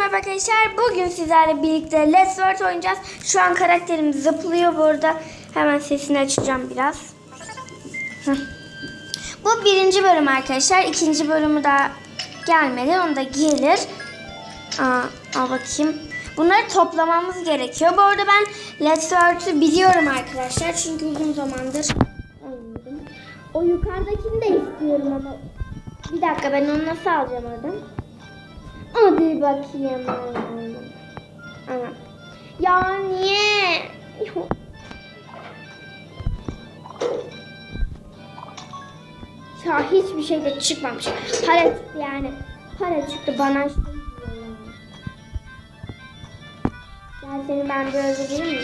merhaba arkadaşlar. Bugün sizlerle birlikte Let's Word oynayacağız. Şu an karakterim zıplıyor bu arada. Hemen sesini açacağım biraz. Bu birinci bölüm arkadaşlar. İkinci bölümü daha gelmedi. Onu da gelir. Aa, al bakayım. Bunları toplamamız gerekiyor. Bu arada ben Let's Word'ü biliyorum arkadaşlar. Çünkü uzun zamandır oynadım. O yukarıdakini de istiyorum ama bir dakika ben onu nasıl alacağım oradan? Hadi bakayım. Ana. Ya niye? Ya hiçbir şey de çıkmamış. Para çıktı yani. Para çıktı bana. şey. Gel seni ben bir öldüreyim mi?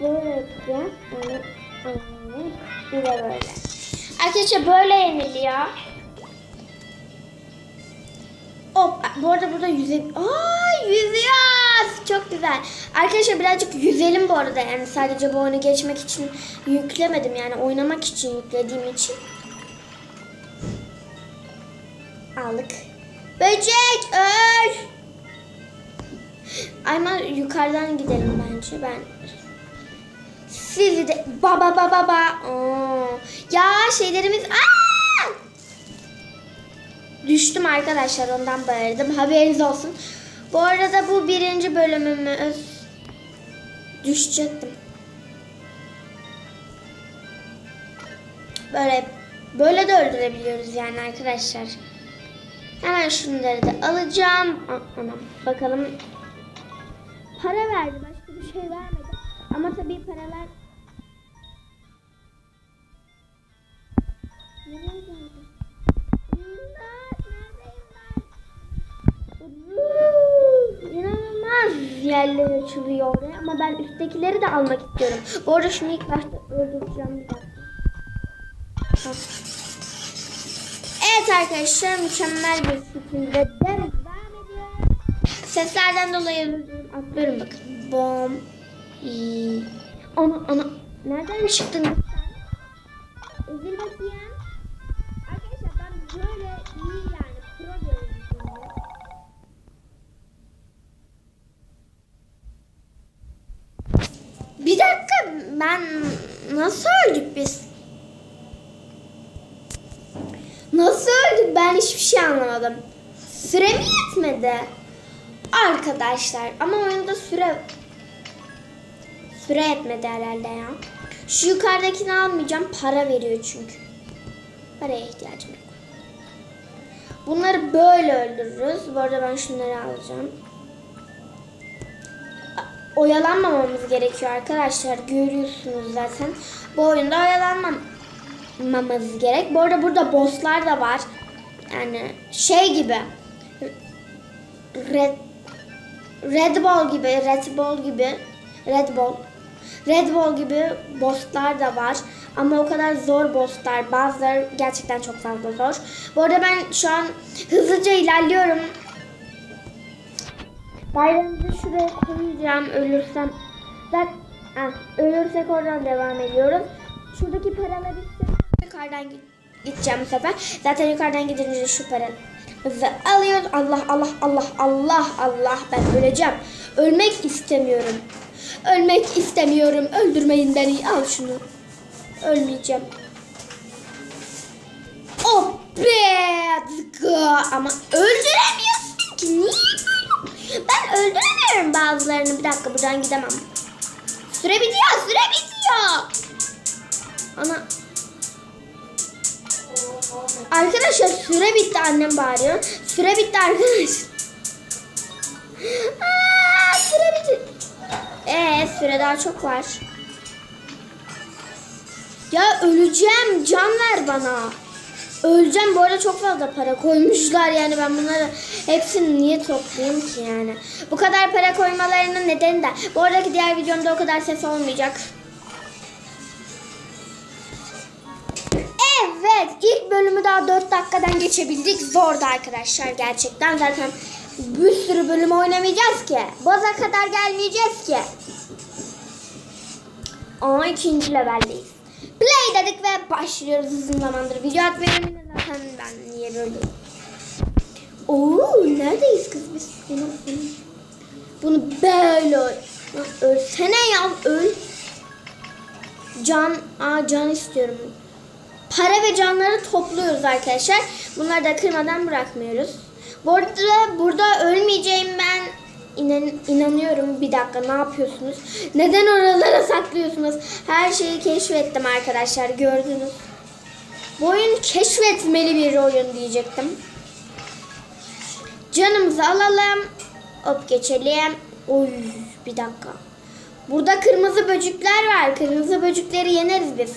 Böyle yapacağım. Onu, onu, bir böyle. Arkadaşlar böyle yeniliyor. Hop. Bu arada burada yüze... Aa yüzüyoruz. Çok güzel. Arkadaşlar birazcık yüzelim bu arada. Yani sadece bu oyunu geçmek için yüklemedim. Yani oynamak için yüklediğim için. Aldık. Böcek öl. Ama yukarıdan gidelim bence. Ben sizi de baba baba baba. Oo. Ya şeylerimiz Aa! Düştüm arkadaşlar ondan bağırdım. Haberiniz olsun. Bu arada bu birinci bölümümüz. Düşecektim. Böyle böyle de öldürebiliyoruz yani arkadaşlar. Hemen şunları da alacağım. Anam bakalım. Para verdi başka bir şey vermedi. Ama tabii açılıyor oraya ama ben üsttekileri de almak istiyorum. Bu arada şunu ilk başta öldüreceğim bir dakika. Evet arkadaşlar mükemmel bir şekilde devam ediyor. Seslerden dolayı özür atlıyorum bakın. Bom. Ana ana. Nereden çıktın sen? Üzül bakayım. Bir dakika ben nasıl öldük biz? Nasıl öldük ben hiçbir şey anlamadım. Süre mi yetmedi? Arkadaşlar ama oyunda süre süre yetmedi herhalde ya. Şu yukarıdakini almayacağım para veriyor çünkü. Paraya ihtiyacım yok. Bunları böyle öldürürüz. Bu arada ben şunları alacağım. Oyalanmamamız gerekiyor arkadaşlar. Görüyorsunuz zaten. Bu oyunda oyalanmamamız gerek. Bu arada burada bosslar da var. Yani şey gibi. Red Red Bull gibi, Red Bull gibi, Red Bull. Red Bull gibi bosslar da var. Ama o kadar zor bosslar. Bazıları gerçekten çok fazla zor. Bu arada ben şu an hızlıca ilerliyorum. Bayramımızı şuraya koyacağım ölürsem. Zaten ah, ölürsek oradan devam ediyoruz. Şuradaki paraları ise yukarıdan gi- gideceğim bu sefer. Zaten yukarıdan gidince şu paramızı alıyoruz. Allah Allah Allah Allah Allah ben öleceğim. Ölmek istemiyorum. Ölmek istemiyorum. Öldürmeyin beni. Al şunu. Ölmeyeceğim. Oh be! Ama öldüremiyorsun ki. Niye? Ben öldüremiyorum bazılarını. Bir dakika buradan gidemem. Süre bitiyor. Süre bitiyor. Ana. Arkadaşlar süre bitti annem bağırıyor. Süre bitti arkadaşlar. Aa, süre bitti. Ee, süre daha çok var. Ya öleceğim. Can ver bana. Öleceğim. Bu arada çok fazla para koymuşlar yani ben bunları hepsini niye toplayayım ki yani. Bu kadar para koymalarının nedeni de bu aradaki diğer videomda o kadar ses olmayacak. Evet ilk bölümü daha 4 dakikadan geçebildik. Zordu arkadaşlar gerçekten. Zaten bir sürü bölüm oynamayacağız ki. Baza kadar gelmeyeceğiz ki. Ama ikinci leveldeyiz. Dedik ve başlıyoruz uzun zamandır video atmıyorum. Zaten ben niye böyle Oo neredeyiz kız biz? Bunu, bunu, böyle Ölsene ya öl. Can, aa can istiyorum. Para ve canları topluyoruz arkadaşlar. Bunları da kırmadan bırakmıyoruz. Bu arada burada ölmeyeceğim ben inan, inanıyorum. Bir dakika ne yapıyorsunuz? Neden oralara saklıyorsunuz? Her şeyi keşfettim arkadaşlar gördünüz. Bu oyun keşfetmeli bir oyun diyecektim. Canımızı alalım. Hop geçelim. Oy bir dakika. Burada kırmızı böcekler var. Kırmızı böcekleri yeneriz biz.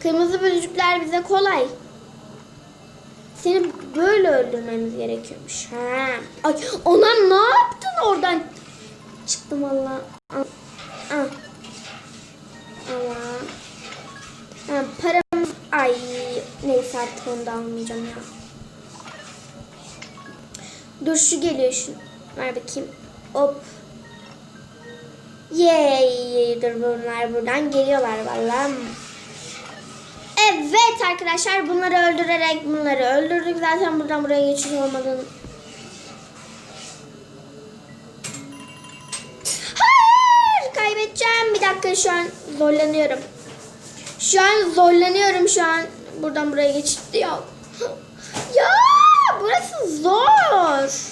Kırmızı böcekler bize kolay. Seni böyle öldürmemiz gerekiyormuş. Ha. Ay ona ne yaptın oradan? Çıktım valla. Ah. Ama. Ha, param. Ay neyse artık onu da almayacağım ya. Dur şu geliyor şu. Ver bakayım. Hop. Yay. Dur bunlar buradan geliyorlar vallahi. Evet arkadaşlar bunları öldürerek bunları öldürdük. Zaten buradan buraya geçiş olmadığını. Hayır kaybedeceğim. Bir dakika şu an zorlanıyorum. Şu an zorlanıyorum şu an. Buradan buraya geçiş yok. Ya burası zor.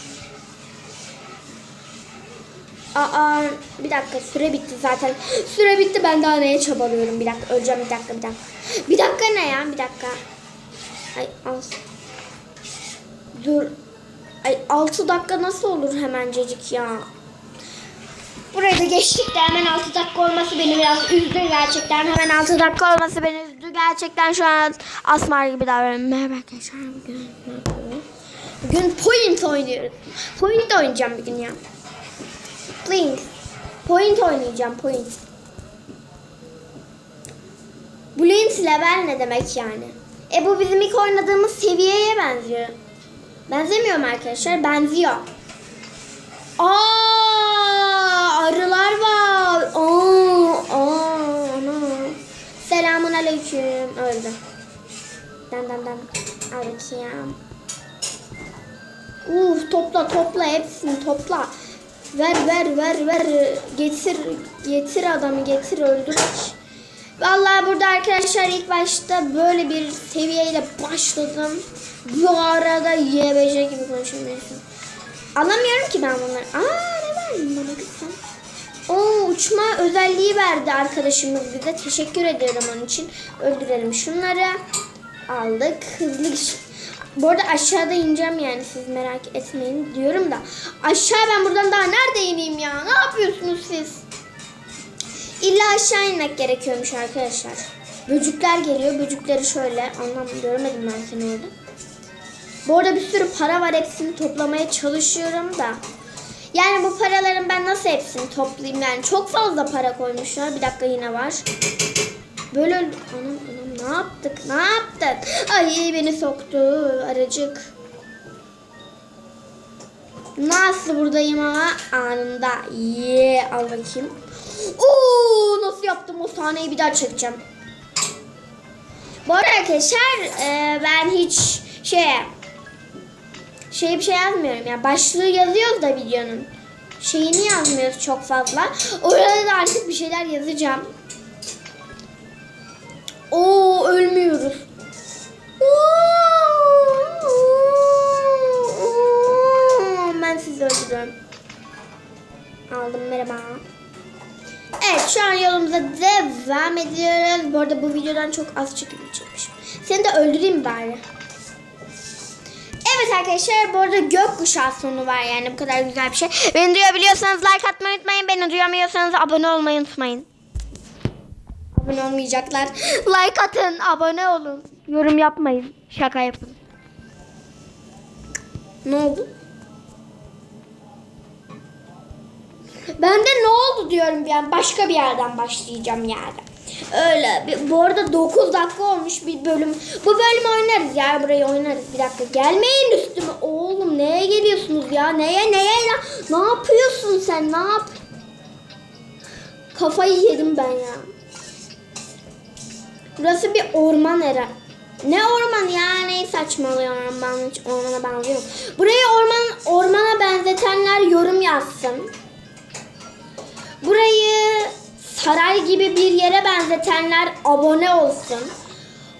Aa bir dakika süre bitti zaten. Süre bitti ben daha neye çabalıyorum. Bir dakika öleceğim bir dakika bir dakika. Bir dakika ne ya bir dakika. Ay az. Dur. Ay 6 dakika nasıl olur hemencecik ya. Burayı da geçtik de hemen 6 dakika olması beni biraz üzdü gerçekten. Hemen 6 dakika olması beni üzdü gerçekten şu an asmar gibi davranıyorum. Merhaba arkadaşlar bugün? Bugün point oynuyoruz. Point oynayacağım bugün ya. Please. Point oynayacağım point. Blunt level ne demek yani? E bu bizim ilk oynadığımız seviyeye benziyor. Benzemiyor mu arkadaşlar? Benziyor. Aa, arılar var. Aa, aa, ana. Selamun aleyküm. Öldü. Dan dan dan. Al bakayım. Topla topla hepsini topla. Ver ver ver ver. Getir getir adamı getir öldür. Vallahi burada arkadaşlar ilk başta böyle bir seviyeyle başladım. Bu arada YBC gibi konuşamıyorsun. Anlamıyorum ki ben bunları. Aa ne verdin bana kızım? Oo uçma özelliği verdi arkadaşımız bize. Teşekkür ediyorum onun için. Öldürelim şunları. Aldık. Hızlı. Bu arada aşağıda ineceğim yani siz merak etmeyin diyorum da. Aşağı ben buradan daha nerede ineyim ya? Ne yapıyorsunuz siz? İlla aşağı inmek gerekiyormuş arkadaşlar. Böcükler geliyor. Böcükleri şöyle. Anlam görmedim ben seni orada. Bu arada bir sürü para var. Hepsini toplamaya çalışıyorum da. Yani bu paraların ben nasıl hepsini toplayayım? Yani çok fazla para koymuşlar. Bir dakika yine var. Böyle anam ne yaptık? Ne yaptık? Ay beni soktu aracık. Nasıl buradayım ama anında. Ye al bakayım. Oo nasıl yaptım o sahneyi bir daha çekeceğim. Bu arada arkadaşlar e, ben hiç şey şey bir şey yazmıyorum ya başlığı yazıyoruz da videonun şeyini yazmıyoruz çok fazla. Orada da artık bir şeyler yazacağım. Oo ölmüyoruz. Ben sizi öldürüyorum. Aldım merhaba. Evet şu an yolumuza devam ediyoruz. Bu arada bu videodan çok az çekim çekmişim. Seni de öldüreyim bari. Evet arkadaşlar bu arada gökkuşağı sonu var yani bu kadar güzel bir şey. Beni duyabiliyorsanız like atmayı unutmayın. Beni duyamıyorsanız abone olmayı unutmayın. Abone olmayacaklar. Like atın, abone olun. Yorum yapmayın. Şaka yapın. Ne oldu? Ben de ne oldu diyorum yani başka bir yerden başlayacağım yani. Öyle. Bir- Bu arada 9 dakika olmuş bir bölüm. Bu bölüm oynarız ya burayı oynarız. Bir dakika gelmeyin üstüme. Oğlum neye geliyorsunuz ya? Neye neye ya? Ne yapıyorsun sen? Ne yap? Kafayı yedim ben ya. Burası bir orman era. Ne orman ya ne saçmalıyorum ben hiç ormana benziyorum. Burayı orman ormana benzetenler yorum yazsın. Burayı saray gibi bir yere benzetenler abone olsun.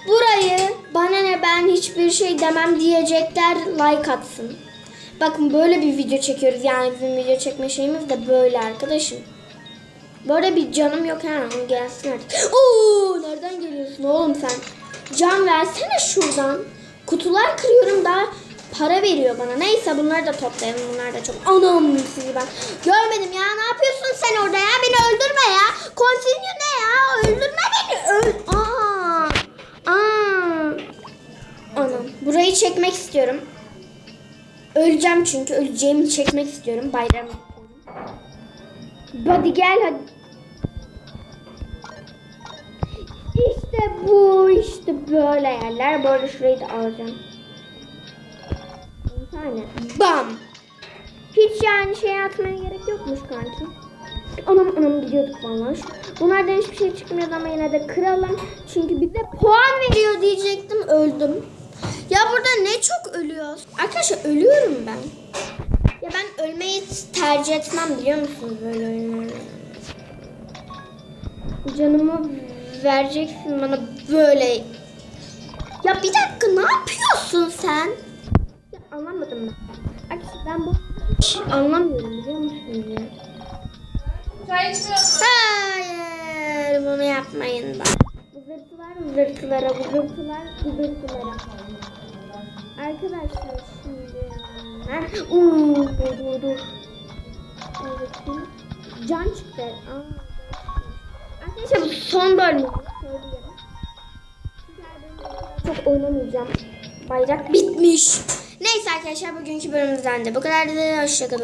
Burayı bana ne ben hiçbir şey demem diyecekler like atsın. Bakın böyle bir video çekiyoruz yani bizim video çekme şeyimiz de böyle arkadaşım. Böyle bir canım yok ha gelsin artık. Oo nereden geliyorsun oğlum sen? Can versene şuradan. Kutular kırıyorum daha para veriyor bana. Neyse bunları da toplayalım. Bunlar da çok anam sizi ben. Görmedim ya. Ne yapıyorsun sen orada ya? Beni öldürme ya. Continue ne ya? Öldürme beni. Öl. Aa. Aa. Anam. Burayı çekmek istiyorum. Öleceğim çünkü. Öleceğimi çekmek istiyorum. Bayram. Hadi gel hadi. İşte bu işte böyle yerler. Böyle şurayı da alacağım. Bir tane. Bam. Hiç yani şey atmaya gerek yokmuş kanki. Anam anam gidiyorduk vallahi. Bunlardan hiçbir şey çıkmıyordu ama yine de kıralım. Çünkü bize puan veriyor diyecektim öldüm. Ya burada ne çok ölüyoruz. Arkadaşlar ölüyorum ben. Ben ölmeyi tercih etmem biliyor musunuz böyle oyunlarda? Canımı vereceksin bana böyle. Ya bir dakika ne yapıyorsun sen? Ya anlamadım ben. Arkadaşlar ben bu anlamıyorum biliyor musunuz ya? Hayır bunu yapmayın bak. Vızırtılar vızırtılara vızırtılar vızırtılara. Arkadaşlar şimdi Heh, uuu dur dur dur. Evet, Can çıktı. Aa, Arkadaşlar bu son bölüm. Çok oynamayacağım. Bayrak bitmiş. Neyse arkadaşlar bugünkü bölümümüzden de bu kadardı. Hoşçakalın.